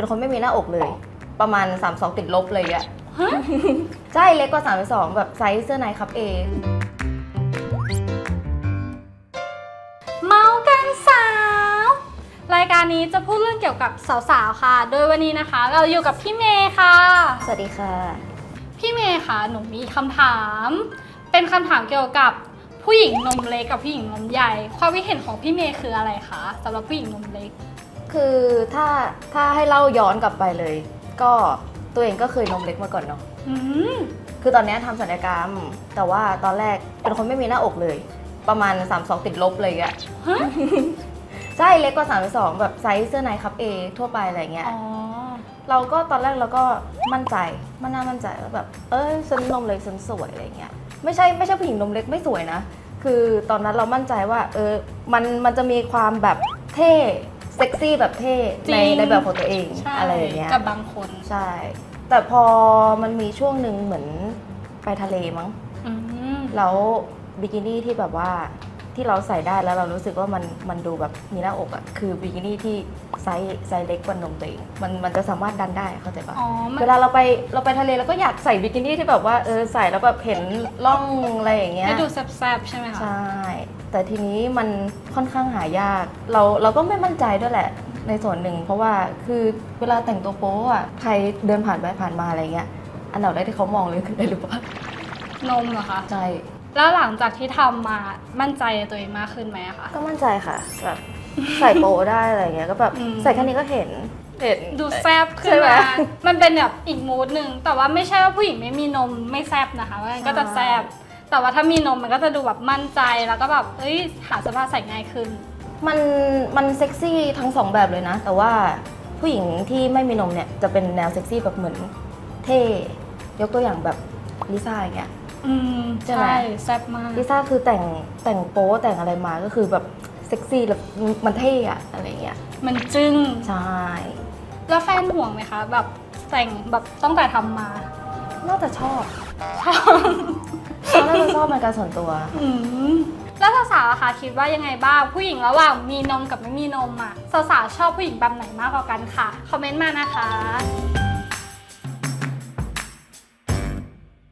เป็นคนไม่มีหน้าอกเลย ประมาณ 32 ติดลบเลยอะฮะใช่เล็กกว่า 32 แบบไซส์เสื้อในครับเอเมากันสาว รายการนี้จะพูดเรื่องเกี่ยวกับสาวๆค่ะ โดยวันนี้นะคะ เราอยู่กับพี่เมย์ค่ะ สวัสดีค่ะ พี่เมย์คะหนูมีคำถาม เป็นคำถามเกี่ยวกับผู้หญิงนมเล็กกับผู้หญิงนมใหญ่ ความคิดเห็นของพี่เมย์คืออะไรคะสำหรับผู้หญิงนมเล็ก คือถ้าถ้าให้เล่าย้อนกลับไปเลย ก็ตัวเองก็เคยนมเล็กมาก่อนเนาะอืมคือตอนเนี้ยทำศัลยกรรม แต่ว่าตอนแรกเป็นคนไม่มีหน้าอกเลย ประมาณ 32 ติดลบเลยอะฮะใช่เล็กกว่า32 แบบไซส์เสื้อในครับเอทั่วไปอะไรเงี้ย อ๋อ เราก็ตอนแรกเราก็มั่นใจ มันน่ามั่นใจว่าแบบ เอ้ยฉันนมเล็กฉันสวยอะไรเงี้ย ไม่ใช่ไม่ใช่ผู้หญิงนมเล็กไม่สวยนะ คือตอนนั้นเรามั่นใจว่า เออ มันมันจะมีความแบบเท่ เซ็กซี่แบบเท่จริในง ในแบบของตัวเองใช่อะไรอย่างเงี้ยกับบางคนใช่ แต่พอมันมีช่วงหนึ่งเหมือนไปทะเลมั้ง อืมแล้วบิกินี่ที่แบบว่าที่เราใส่ได้แล้วเรารู้สึกว่ามันมันดูแบบมีหน้าอกอะคือบิกินี่ที่ไซส์ไซส์เล็กกว่านมตัวเองมันมันจะสามารถดันได้เข้าใจปะอ๋อมันเวลาเราไปเราไปทะเลเราก็อยากใส่บิกินี่ที่แบบว่าเออใส่แล้วแบบเห็นร่องอะไรอย่างเงี้ยให้ดูแซบๆใช่ไหมคะ ใช่ แต่ทีนี้มันค่อนข้างหายาก เราเราก็ไม่มั่นใจด้วยแหละ ในส่วนหนึ่ง เพราะว่าคือเวลาแต่งตัวโป๊อะใครเดินผ่านไปผ่านมาอะไรเงี้ยอันดับแรกที่เขามองเลยคืออะไรรู้ปะนมเหรอคะ ใช่แล้วหลังจากที่ทำมามั่นใจในตัวเองมากขึ้นไหมอะคะ ก็มั่นใจค่ะแบบใส่โป๊ได้อะไรเงี้ยก็แบบอืมใส่แค่นี้ก็เห็นเห็นดูแซบขึ้นใช่ไหมมามันเป็นแบบอีกมูดหนึ่งแต่ว่าไม่ใช่ว่าผู้หญิงไม่มีนมไม่แซบนะคะมันก็จะแซบ แต่ว่าถ้ามีนมมันก็จะดูแบบมั่นใจแล้วก็แบบเอ้ยหาเสื้อผ้าใส่ง่ายขึ้น มันมันเซ็กซี่ทั้งสองแบบเลยนะ แต่ว่าผู้หญิงที่ไม่มีนมเนี่ยจะเป็นแนวเซ็กซี่แบบเหมือนเท่ยกตัวอย่างแบบลิซ่าอย่างเงี้ย อืมใช่ไหม ใช่แซบมาก ลิซ่าคือแต่งแต่งโป๊แต่งอะไรมาก็คือแบบเซ็กซี่แล้วมันเท่อะอะไรเงี้ยมันจึ้ง ใช่ แล้วแฟนห่วงไหมคะ แบบแต่งแบบตั้งแต่ทำมา น่าจะชอบเขาน่าจะช อบเป็นการส่วนตัว อืมแล้วสาวๆอะคะคิดว่ายังไงบ้างผู้หญิงระหว่างมีนมกับไม่มีนมอะสาวๆชอบผู้หญิงแบบไหนมากกว่ากันค่ะคอมเมนต์มานะคะ